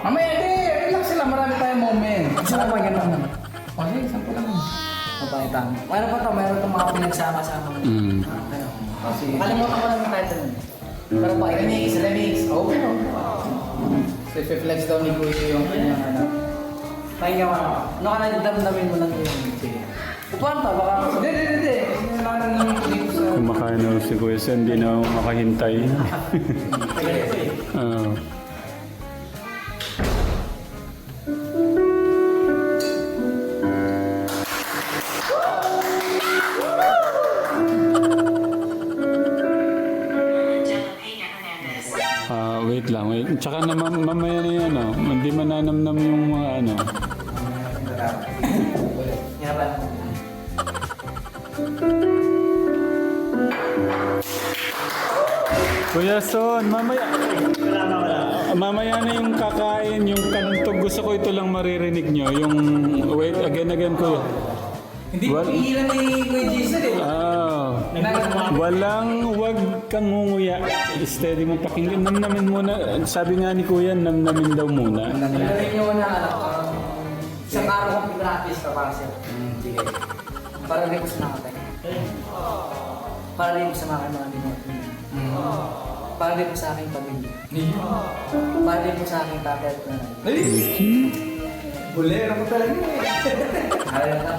Mamaya, hindi. Relax sila. Marami tayong moment. Sila pa ganun. O, sige, sample lang. Mabait ang. Mayroon pa to, mayroon itong mga pinagsama-sama. Mm. Ano? O, sige. Kalimutan ko lang yung title. Pero pa Remix, remix. Okay. So, flex daw ni Kuya yung kanyang ano. Pakinggan mo na. Ano ka nagdamdamin mo lang yun? Sige. Upuan pa, baka... Hindi, hindi, hindi. Kumakain na si Kuya Sen, hindi na makahintay. Oo. Ah, wait lang, wait. Tsaka na mam- mamaya na yan, ano. Hindi mananamnam yung mga ano. Kuya Son, mamaya... Ah, Mamaya na yung kakain, yung kanantog. Gusto ko ito lang maririnig nyo. Yung... Wait, again, again, Kuya. Hindi ko pigilan ni Kuya Jason eh. Ah, walang wag kang ngunguya. Steady mo pakinggan. Namnamin muna. Sabi nga ni Kuya, namnamin daw muna. Gawin nyo na, ano, um, isang araw kong pinractice ka para sa'yo. Hmm, sige. Para rin ko sa nakatay. Para rin ko sa mga mga limot. Hmm. Para rin ko sa aking pamilya. Para rin ko sa aking tatay at nanay. Ay! Bolero ko talaga eh. Ayaw ka.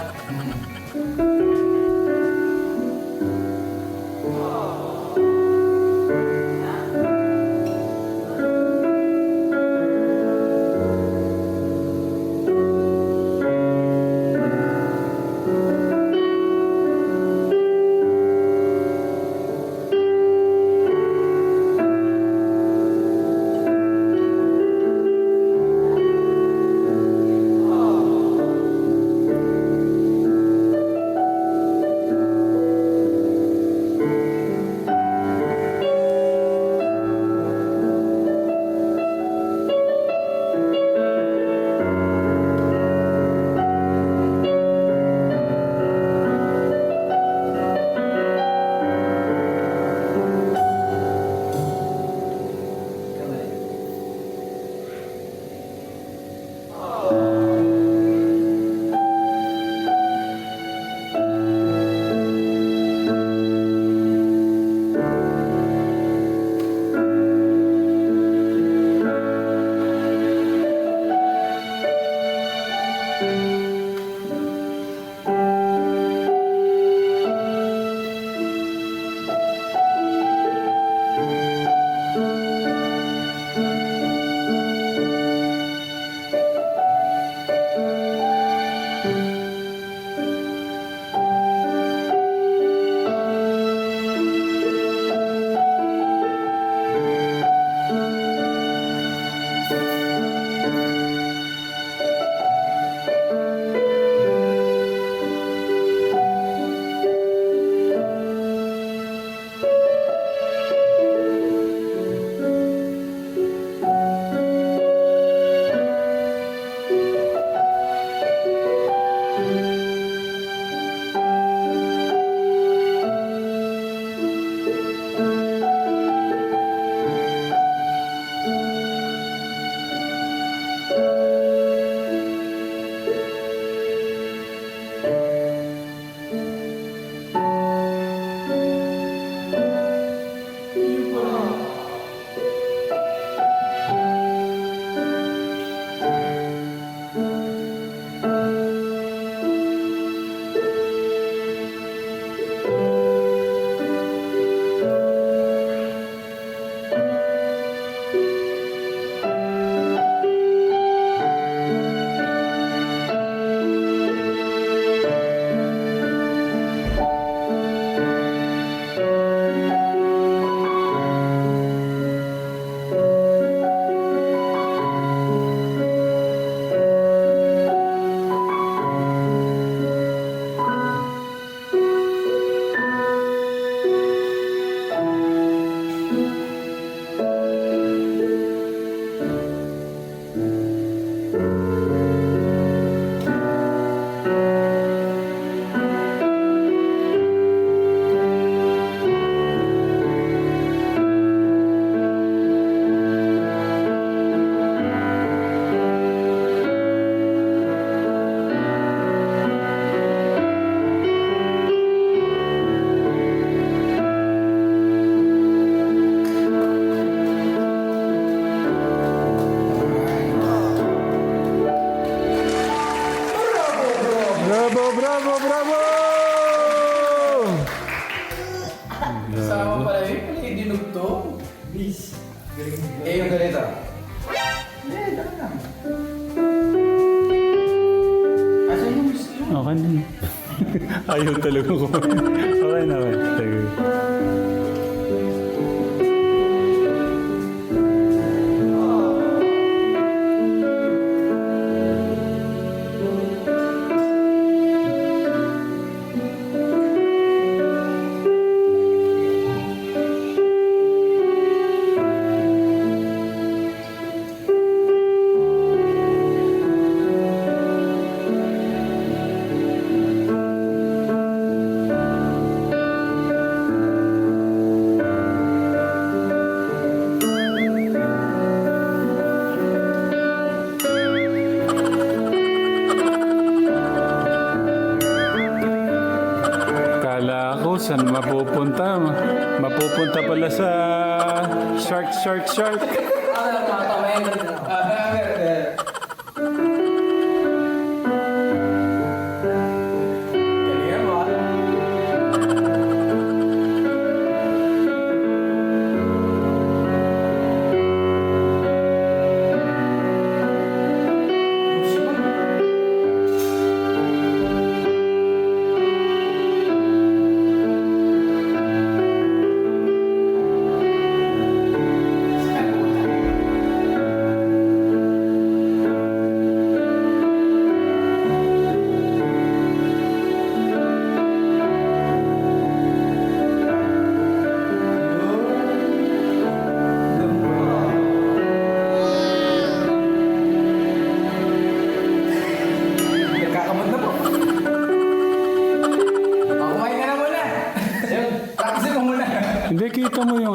Bravo! Kasama pala yun, pala yung dinugtong. Bis. Eh, yung ganito. Asa yung gusto? Okay na. Ayaw talaga ko. okay na, okay. Thank. Saan mapupunta. Mapupunta pala sa shark, shark, shark.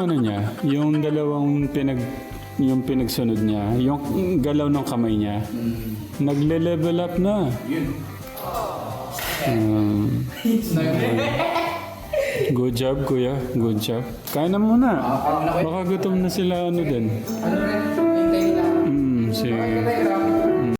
Ano niya. Yung dalawang pinag... Yung pinagsunod niya. Yung galaw ng kamay niya. Nagle-level up na. Yun. Um, good job, kuya. Good job. Kain na muna. Baka gutom na sila ano din. Ano rin? Hintayin lang. Hmm, sige.